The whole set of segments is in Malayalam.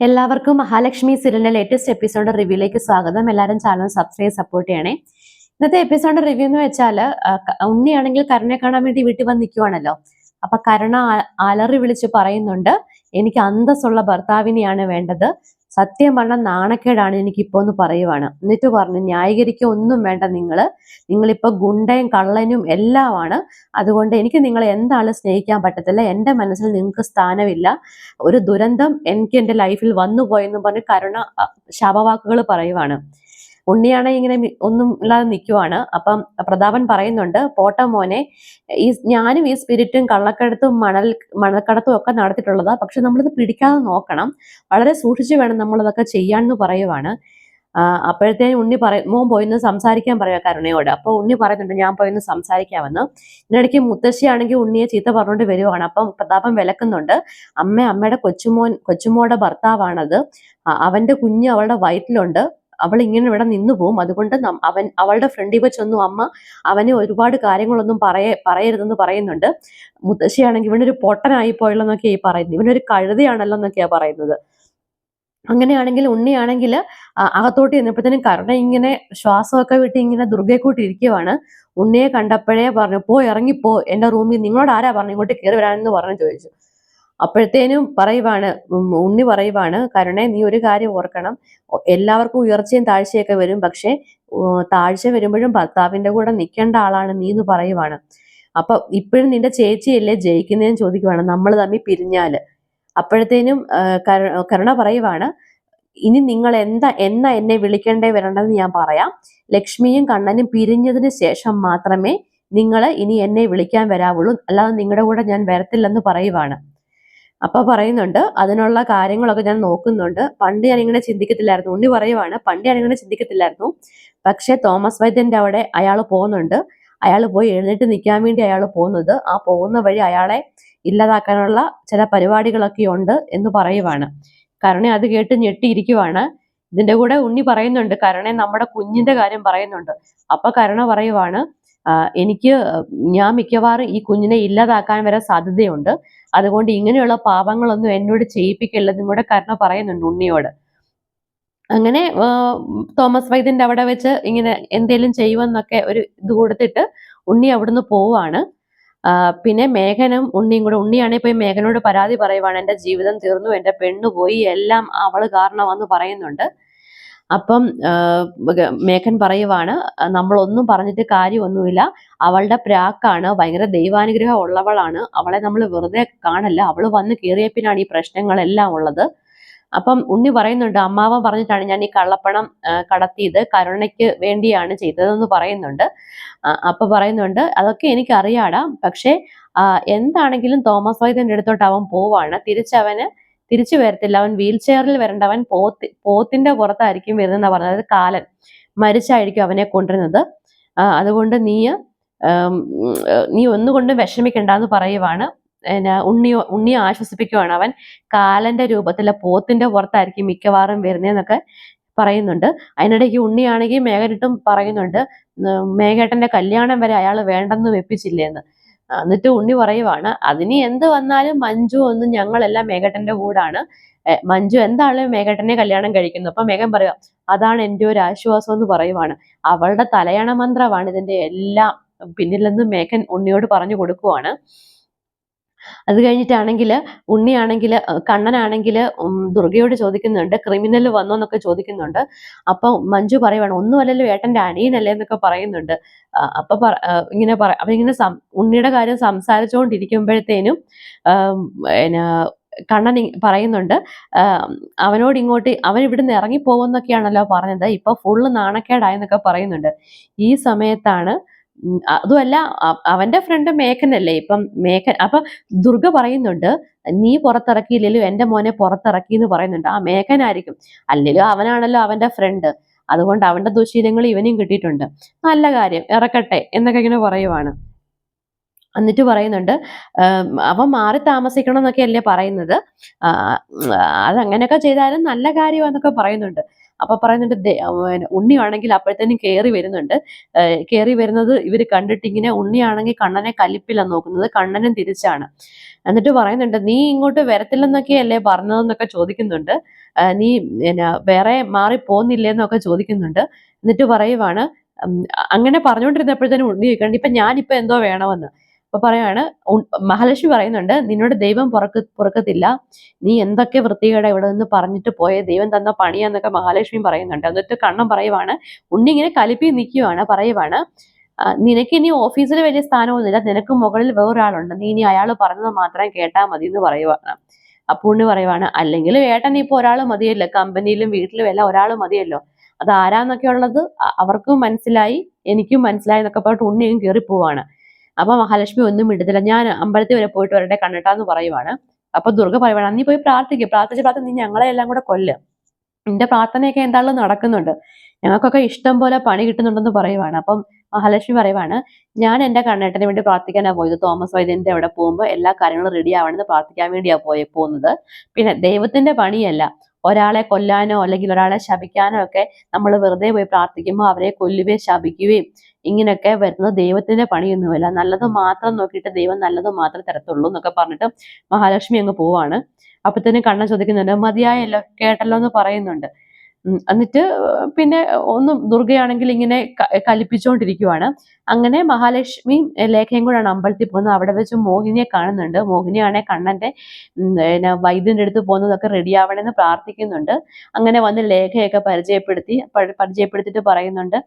എല്ലാവർക്കും മഹാലക്ഷ്മി സീരിയലിന്റെ ലേറ്റസ്റ്റ് എപ്പിസോഡ് റിവ്യൂലേക്ക് സ്വാഗതം. എല്ലാവരും ചാനൽ സബ്സ്ക്രൈബ് സപ്പോർട്ട് ചെയ്യണേ. ഇന്നത്തെ എപ്പിസോഡ് റിവ്യൂ എന്ന് വെച്ചാൽ ഉണ്ണിയാണെങ്കിൽ കരുണെ കാണാൻ വേണ്ടി വീട്ടിൽ വന്ന് നിൽക്കുവാണല്ലോ അപ്പൊ കരുണ അലറി വിളിച്ച് പറയുന്നുണ്ട് എനിക്ക് അന്തസ്സുള്ള ഭർത്താവിനെയാണ് വേണ്ടത്. സത്യം പറഞ്ഞ നാണക്കേടാണ് എനിക്ക് ഇപ്പോ എന്ന് പറയുവാണ്. എന്നിട്ട് പറഞ്ഞു ന്യായീകരിക്കുക ഒന്നും വേണ്ട നിങ്ങൾ നിങ്ങളിപ്പോ ഗുണ്ടയും കള്ളനും എല്ലാമാണ്. അതുകൊണ്ട് എനിക്ക് നിങ്ങളെ എന്താണ് സ്നേഹിക്കാൻ പറ്റത്തില്ല. എന്റെ മനസ്സിൽ നിങ്ങൾക്ക് സ്ഥാനമില്ല. ഒരു ദുരന്തം എനിക്ക് എന്റെ ലൈഫിൽ വന്നു പോയെന്ന് പറഞ്ഞ് കരുണ ശവവാക്കുകൾ പറയുവാണ്. ഉണ്ണിയാണെ ഇങ്ങനെ ഒന്നും ഇല്ലാതെ നിൽക്കുവാണ് അപ്പം പ്രതാപൻ പറയുന്നുണ്ട് പോട്ട മോനെ ഈ ഞാനും ഈ സ്പിരിറ്റും കള്ളക്കടത്തും മണൽ മണൽക്കടത്തും ഒക്കെ നടത്തിയിട്ടുള്ളതാ. പക്ഷെ നമ്മളിത് പിടിക്കാതെ നോക്കണം. വളരെ സൂക്ഷിച്ച് വേണം നമ്മളിതൊക്കെ ചെയ്യാന്ന് പറയുവാണ്. അപ്പോഴത്തേനും ഉണ്ണി പറ മോൻ പോയിന്ന് സംസാരിക്കാൻ പറയുക കരുണയോട്. അപ്പോൾ ഉണ്ണി പറയുന്നുണ്ട് ഞാൻ പോയിന്ന് സംസാരിക്കാമെന്ന്. ഇതിനിടയ്ക്ക് മുത്തശ്ശിയാണെങ്കിൽ ഉണ്ണിയെ ചീത്ത പറഞ്ഞുകൊണ്ട് വരുവാണ്. അപ്പം പ്രതാപം വിലക്കുന്നുണ്ട് അമ്മ അമ്മയുടെ കൊച്ചുമോൻ കൊച്ചുമോടെ ഭർത്താവാണത്. അവന്റെ കുഞ്ഞ് അവളുടെ വയറ്റിലുണ്ട്. അവൾ ഇങ്ങനെ ഇവിടെ നിന്നു പോവും. അതുകൊണ്ട് അവൻ അവളുടെ ഫ്രണ്ടിൽ വെച്ചൊന്നും അമ്മ അവനെ ഒരുപാട് കാര്യങ്ങളൊന്നും പറയ പറയരുതെന്ന് പറയുന്നുണ്ട്. മുത്തശ്ശിയാണെങ്കിൽ ഇവനൊരു പൊട്ടനായി പോയല്ലോന്നൊക്കെ ഈ പറയുന്നത്. ഇവനൊരു കഴുതയാണല്ലോ എന്നൊക്കെയാ പറയുന്നത്. അങ്ങനെയാണെങ്കിൽ ഉണ്ണിയാണെങ്കിൽ അകത്തോട്ട് ചെന്നപ്പോഴത്തേനും കരുണ ഇങ്ങനെ ശ്വാസമൊക്കെ വിട്ട് ഇങ്ങനെ ദുർഗയെ കൂട്ടിയിരിക്കുവാണ് ഉണ്ണിയെ കണ്ടപ്പോഴേ പറഞ്ഞു പോ ഇറങ്ങിപ്പോ. എന്റെ റൂമിൽ നിങ്ങളോട് ആരാ പറഞ്ഞു ഇങ്ങോട്ട് കയറി വരാനെന്ന് പറഞ്ഞു ചോദിച്ചു. അപ്പോഴത്തേനും പറയുവാണ് ഉണ്ണി പറയുവാണ് കരുണെ നീ ഒരു കാര്യം ഓർക്കണം. എല്ലാവർക്കും ഉയർച്ചയും താഴ്ചയൊക്കെ വരും. പക്ഷെ താഴ്ച വരുമ്പോഴും ഭർത്താവിന്റെ കൂടെ നിൽക്കേണ്ട ആളാണ് നീ എന്ന് പറയുവാണ്. അപ്പൊ ഇപ്പോഴും നിന്റെ ചേച്ചിയല്ലേ ജയിക്കുന്നതെന്ന് ചോദിക്കുവാണ്. നമ്മൾ തമ്മിൽ പിരിഞ്ഞാൽ. അപ്പോഴത്തേനും കരുണ പറയുവാണ് ഇനി നിങ്ങൾ എന്താ എന്നാ എന്നെ വിളിക്കേണ്ടേ വരേണ്ടതെന്ന് ഞാൻ പറയാം. ലക്ഷ്മിയും കണ്ണനും പിരിഞ്ഞതിന് ശേഷം മാത്രമേ നിങ്ങൾ ഇനി എന്നെ വിളിക്കാൻ വരാവുള്ളൂ. അല്ലാതെ നിങ്ങളുടെ കൂടെ ഞാൻ വരത്തില്ലെന്ന് പറയുവാണ്. അപ്പൊ പറയുന്നുണ്ട് അതിനുള്ള കാര്യങ്ങളൊക്കെ ഞാൻ നോക്കുന്നുണ്ട്. പണ്ട് ഞാൻ ഇങ്ങനെ ചിന്തിക്കത്തില്ലായിരുന്നു. ഉണ്ണി പറയുവാണ് പണ്ട് ഞാൻ ഇങ്ങനെ ചിന്തിക്കത്തില്ലായിരുന്നു. പക്ഷെ തോമസ് വൈദ്യന്റെ അവിടെ അയാൾ പോകുന്നുണ്ട്. അയാൾ പോയി എഴുന്നേറ്റ് നിൽക്കാൻ വേണ്ടി അയാൾ പോകുന്നത്. ആ പോകുന്ന വഴി അയാളെ ഇല്ലാതാക്കാനുള്ള ചില പരിപാടികളൊക്കെ ഉണ്ട് എന്ന് പറയുവാണ്. കരുണ അത് കേട്ട് ഞെട്ടിയിരിക്കുവാണ്. ഇതിന്റെ കൂടെ ഉണ്ണി പറയുന്നുണ്ട് കരുണ നമ്മുടെ കുഞ്ഞിന്റെ കാര്യം പറയുന്നുണ്ട്. അപ്പൊ കരുണ പറയുവാണ് "ആ, എനിക്ക് ഞാൻ മിക്കവാറും ഈ കുഞ്ഞിനെ ഇല്ലാതാക്കാൻ വരെ സാധ്യതയുണ്ട്. അതുകൊണ്ട് ഇങ്ങനെയുള്ള പാപങ്ങളൊന്നും എന്നോട് ചെയ്യിപ്പിക്കില്ലെന്നും കൂടെ കരുണ പറയുന്നുണ്ട് ഉണ്ണിയോട്. അങ്ങനെ തോമസ് വൈദ്യന്റെ അവിടെ വെച്ച് ഇങ്ങനെ എന്തേലും ചെയ്യുമെന്നൊക്കെ ഒരു ഇത് കൊടുത്തിട്ട് ഉണ്ണി അവിടുന്ന് പോവാണ്. പിന്നെ മേഘനും ഉണ്ണിയും കൂടെ ഉണ്ണിയാണെങ്കിൽ പോയി മേഘനോട് പരാതി പറയുവാണ് എന്റെ ജീവിതം തീർന്നു എന്റെ പെണ്ണു പോയി എല്ലാം അവൾ കാരണമാന്ന് പറയുന്നുണ്ട്. അപ്പം മേഘൻ പറയുവാണ് "ആ, നമ്മളൊന്നും പറഞ്ഞിട്ട് കാര്യമൊന്നുമില്ല. അവളുടെ പ്രാക്കാണ് ഭയങ്കര ദൈവാനുഗ്രഹം ഉള്ളവളാണ്. അവളെ നമ്മൾ വെറുതെ കാണല്ല. അവൾ വന്ന് കയറിയ പിന്നാണ് ഈ പ്രശ്നങ്ങളെല്ലാം ഉള്ളത്. അപ്പം ഉണ്ണി പറയുന്നുണ്ട് അമ്മാവൻ പറഞ്ഞിട്ടാണ് ഞാൻ ഈ കള്ളപ്പണം കടത്തിയത്. കരുണയ്ക്ക് വേണ്ടിയാണ് ചെയ്തതെന്ന് പറയുന്നുണ്ട്. അപ്പൊ പറയുന്നുണ്ട് അതൊക്കെ എനിക്ക് അറിയാടാ. പക്ഷേ എന്താണെങ്കിലും തോമസ് വൈദ്യന്റെ അടുത്തോട്ട് അവൻ പോവാണ്. തിരിച്ചവന് തിരിച്ചു വരത്തില്ല. അവൻ വീൽ ചെയറിൽ വരേണ്ടവൻ പോത്തി പോത്തിന്റെ പുറത്തായിരിക്കും വരുന്നതെന്ന് പറഞ്ഞത്. അതായത് കാലൻ മരിച്ചായിരിക്കും അവനെ കൊണ്ടുവരുന്നത്. അതുകൊണ്ട് നീ നീ ഒന്നുകൊണ്ടും വിഷമിക്കണ്ടെന്ന് പറയുവാണ്. പിന്നെ ഉണ്ണിയോ ഉണ്ണിയെ ആശ്വസിപ്പിക്കുവാണ് അവൻ. കാലന്റെ രൂപത്തിലെ പോത്തിന്റെ പുറത്തായിരിക്കും മിക്കവാറും വരുന്നതെന്നൊക്കെ പറയുന്നുണ്ട്. അതിനിടയ്ക്ക് ഉണ്ണിയാണെങ്കിൽ മേഘനിട്ടും പറയുന്നുണ്ട് മേഘേട്ടന്റെ കല്യാണം വരെ അയാൾ വേണ്ടെന്ന് വെപ്പിച്ചില്ലേന്ന്. എന്നിട്ട് ഉണ്ണി പറയുവാണ് അതിന് എന്ത് വന്നാലും മഞ്ജു ഒന്നും ഞങ്ങളെല്ലാം മേഘട്ടന്റെ കൂടാണ്. മഞ്ജു എന്താണ് മേഘട്ടനെ കല്യാണം കഴിക്കുന്നത്? അപ്പൊ മേഘൻ പറയുക അതാണ് എന്റെ ഒരു ആശ്വാസം എന്ന് പറയുവാണ്. അവളുടെ തലയണ മന്ത്രമാണ് ഇതിന്റെ എല്ലാം പിന്നിൽ നിന്ന് മേഘൻ ഉണ്ണിയോട് പറഞ്ഞു കൊടുക്കുവാണ്. അത് കഴിഞ്ഞിട്ടാണെങ്കിൽ ഉണ്ണിയാണെങ്കിൽ കണ്ണനാണെങ്കിൽ ദുർഗയോട് ചോദിക്കുന്നുണ്ട് ക്രിമിനൽ വന്നോ എന്നൊക്കെ ചോദിക്കുന്നുണ്ട്. അപ്പൊ മഞ്ജു പറയുവാണ് ഒന്നുമല്ലല്ലോ ഏട്ടന്റെ അനിയനല്ലേ എന്നൊക്കെ പറയുന്നുണ്ട്. അപ്പൊ ഇങ്ങനെ പറ അപ്പൊ ഇങ്ങനെ ഉണ്ണിയുടെ കാര്യം സംസാരിച്ചുകൊണ്ടിരിക്കുമ്പോഴത്തേനും പിന്നെ കണ്ണൻ പറയുന്നുണ്ട് അവനോട് ഇങ്ങോട്ട് അവൻ ഇവിടുന്ന് ഇറങ്ങി പോകുന്നൊക്കെയാണല്ലോ പറഞ്ഞത് ഇപ്പൊ ഫുള്ള് നാണക്കേടായെന്നൊക്കെ പറയുന്നുണ്ട്. ഈ സമയത്താണ് അതുമല്ല അവന്റെ ഫ്രണ്ട് മേഘനല്ലേ ഇപ്പം മേഘൻ അപ്പൊ ദുർഗ പറയുന്നുണ്ട് നീ പുറത്തിറക്കിയില്ലല്ലോ എന്റെ മോനെ പുറത്തിറക്കി എന്ന് പറയുന്നുണ്ട്. ആ മേഘനായിരിക്കും. അല്ലെങ്കിലും അവനാണല്ലോ അവന്റെ ഫ്രണ്ട് അതുകൊണ്ട് അവന്റെ ദുശീലങ്ങൾ ഇവനും കിട്ടിയിട്ടുണ്ട്. നല്ല കാര്യം. ഇറക്കട്ടെ എന്നൊക്കെ ഇങ്ങനെ പറയുവാണ്. എന്നിട്ട് പറയുന്നുണ്ട് അവൻ മാറി താമസിക്കണം എന്നൊക്കെ അല്ലേ പറയുന്നത് അതങ്ങനെയൊക്കെ ചെയ്താലും നല്ല കാര്യമാന്നൊക്കെ പറയുന്നുണ്ട്. അപ്പൊ പറയുന്നുണ്ട് ഉണ്ണിയാണെങ്കിൽ അപ്പോഴത്തേനും കയറി വരുന്നുണ്ട്. കയറി വരുന്നത് ഇവർ കണ്ടിട്ട് ഇങ്ങനെ ഉണ്ണിയാണെങ്കിൽ കണ്ണനെ കലിപ്പില്ല നോക്കുന്നത് കണ്ണനും തിരിച്ചാണ്. എന്നിട്ട് പറയുന്നുണ്ട് നീ ഇങ്ങോട്ട് വരത്തില്ലെന്നൊക്കെയല്ലേ പറഞ്ഞതെന്നൊക്കെ ചോദിക്കുന്നുണ്ട്. നീ എന്നാ വേറെ മാറി പോകുന്നില്ലേ എന്നൊക്കെ ചോദിക്കുന്നുണ്ട്. എന്നിട്ട് പറയുവാണ് അങ്ങനെ പറഞ്ഞുകൊണ്ടിരുന്നപ്പോഴത്തേനും ഉണ്ണി ഇപ്പൊ ഞാനിപ്പോ എന്തോ വേണമെന്ന്. അപ്പൊ പറയാണ് മഹാലക്ഷ്മി പറയുന്നുണ്ട് നിന്നോട് ദൈവം പുറക്ക പുറക്കത്തില്ല. നീ എന്തൊക്കെ വൃത്തികേടാ ഇവിടെ നിന്ന് പറഞ്ഞിട്ട് പോയ? ദൈവം തന്ന പണിയാന്നൊക്കെ മഹാലക്ഷ്മി പറയുന്നുണ്ട്. എന്നിട്ട് കണ്ണം പറയുവാണ് ഉണ്ണി ഇങ്ങനെ കലിപ്പി നിൽക്കുവാണ് പറയുവാണ് നിനക്ക് ഇനി ഓഫീസിൽ വലിയ സ്ഥാനമൊന്നുമില്ല. നിനക്ക് മുകളിൽ വേറൊരാളുണ്ട്. നീ ഇനി അയാൾ പറഞ്ഞത് മാത്രം കേട്ടാ മതി എന്ന് പറയുവാണ്. അപ്പൊ ഉണ്ണി പറയുവാണ് അല്ലെങ്കിൽ ഏട്ടൻ ഇപ്പൊ ഒരാൾ മതിയല്ലോ. കമ്പനിയിലും വീട്ടിലും എല്ലാം ഒരാൾ മതിയല്ലോ. അത് ആരാന്നൊക്കെ ഉള്ളത് അവർക്കും മനസ്സിലായി എനിക്കും മനസ്സിലായി എന്നൊക്കെ പറഞ്ഞിട്ട് ഉണ്ണിയും കയറി പോവാണ് അപ്പൊ മഹാലക്ഷ്മി ഒന്നും ഇടത്തില്ല ഞാൻ അമ്പലത്തിൽ വരെ പോയിട്ട് വരട്ടെ കണ്ടിട്ടാന്ന് പറയുവാണ്. അപ്പൊ ദുർഗ പറയുവാണ് നീ പോയി പ്രാർത്ഥിക്കും. പ്രാർത്ഥിച്ച് പ്രാർത്ഥന നീ ഞങ്ങളെ എല്ലാം കൂടെ കൊല്ല്. നിന്റെ പ്രാർത്ഥനയൊക്കെ എന്താണല്ലോ നടക്കുന്നുണ്ട്. ഞങ്ങൾക്കൊക്കെ ഇഷ്ടം പോലെ പണി കിട്ടുന്നുണ്ടെന്ന് പറയുവാണ്. അപ്പം മഹാലക്ഷ്മി പറയുവാണ് ഞാൻ എന്റെ കണ്ണേട്ടന് വേണ്ടി പ്രാർത്ഥിക്കാനാ പോയത്. തോമസ് വൈദ്യന്റെ അവിടെ പോകുമ്പോൾ എല്ലാ കാര്യങ്ങളും റെഡി ആവണമെന്ന് പ്രാർത്ഥിക്കാൻ വേണ്ടിയാ പോയ പോകുന്നത്. പിന്നെ ദൈവത്തിന്റെ പണിയല്ല. ഒരാളെ കൊല്ലാനോ അല്ലെങ്കിൽ ഒരാളെ ശപിക്കാനോ ഒക്കെ നമ്മൾ വെറുതെ പോയി പ്രാർത്ഥിക്കുമ്പോൾ അവരെ കൊല്ലുകയും ശപിക്കുകയും ഇങ്ങനെയൊക്കെ വരുന്നത് ദൈവത്തിന്റെ പണിയൊന്നുമല്ല. നല്ലത് മാത്രം നോക്കിയിട്ട് ദൈവം നല്ലത് മാത്രം തരത്തുള്ളൂ എന്നൊക്കെ പറഞ്ഞിട്ട് മഹാലക്ഷ്മി അങ്ങ് പോവാണ്. അപ്പൊ തന്നെ കണ്ണൻ ചോദിക്കുന്നുണ്ട് മതിയായല്ലോ കേട്ടല്ലോ എന്ന് പറയുന്നുണ്ട്. എന്നിട്ട് പിന്നെ ഒന്ന് ദുർഗയാണെങ്കിൽ ഇങ്ങനെ കലിപ്പിച്ചുകൊണ്ടിരിക്കുവാണ് അങ്ങനെ മഹാലക്ഷ്മി ലേഖയും കൂടെയാണ് അമ്പലത്തിൽ പോകുന്നത്. അവിടെ വെച്ച് മോഹിനിയെ കാണുന്നുണ്ട്. മോഹിനിയാണെ കണ്ണന്റെ പിന്നെ വൈദ്യന്റെ അടുത്ത് പോകുന്നതൊക്കെ റെഡി ആവണമെന്ന് പ്രാർത്ഥിക്കുന്നുണ്ട്. അങ്ങനെ വന്ന് ലേഖയൊക്കെ പരിചയപ്പെടുത്തി പരിചയപ്പെടുത്തിയിട്ട് പറയുന്നുണ്ട്.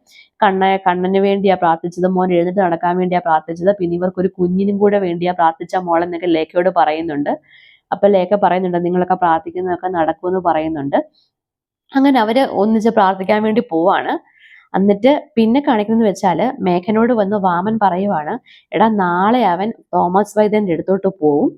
കണ്ണ കണ്ണന് വേണ്ടിയാ പ്രാർത്ഥിച്ചത് മോൻ എഴുന്നേറ്റ് നടക്കാൻ വേണ്ടിയാ പ്രാർത്ഥിച്ചത്. പിന്നെ ഇവർക്ക് ഒരു കുഞ്ഞിനും കൂടെ വേണ്ടിയാ പ്രാർത്ഥിച്ച മോളെന്നൊക്കെ ലേഖയോട് പറയുന്നുണ്ട്. അപ്പൊ ലേഖ പറയുന്നുണ്ട് നിങ്ങളൊക്കെ പ്രാർത്ഥിക്കുന്നതൊക്കെ നടക്കുമെന്ന് പറയുന്നുണ്ട്. അങ്ങനെ അവർ ഒന്നിച്ച് പ്രാർത്ഥിക്കാൻ വേണ്ടി പോവാണ്. എന്നിട്ട് പിന്നെ കാണിക്കുന്നത് വെച്ചാൽ മേഘനോട് വന്ന് വാമൻ പറയുവാണ് എടാ നാളെ അവൻ തോമസ് വൈദ്യന്റെ അടുത്തോട്ട് പോവും.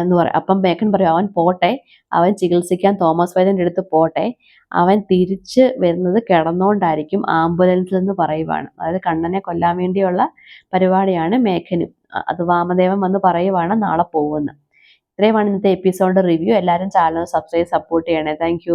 എന്ന് പറയും അപ്പം മേഘൻ പറയും അവൻ പോട്ടെ അവൻ ചികിത്സിക്കാൻ തോമസ് വൈദ്യന്റെ അടുത്ത് പോട്ടെ. അവൻ തിരിച്ച് വരുന്നത് കിടന്നുകൊണ്ടായിരിക്കും ആംബുലൻസിൽ എന്ന് പറയുവാണ്. അതായത് കണ്ണനെ കൊല്ലാൻ വേണ്ടിയുള്ള പരിപാടിയാണ് മേഘനും. അത് വാമദേവൻ വന്ന് പറയുവാണ് നാളെ പോകുമെന്ന് ഇത്രയുമാണ് ഇന്നത്തെ എപ്പിസോഡ് റിവ്യൂ. എല്ലാവരും ചാനൽ സബ്സ്ക്രൈബ് സപ്പോർട്ട് ചെയ്യണേ. താങ്ക്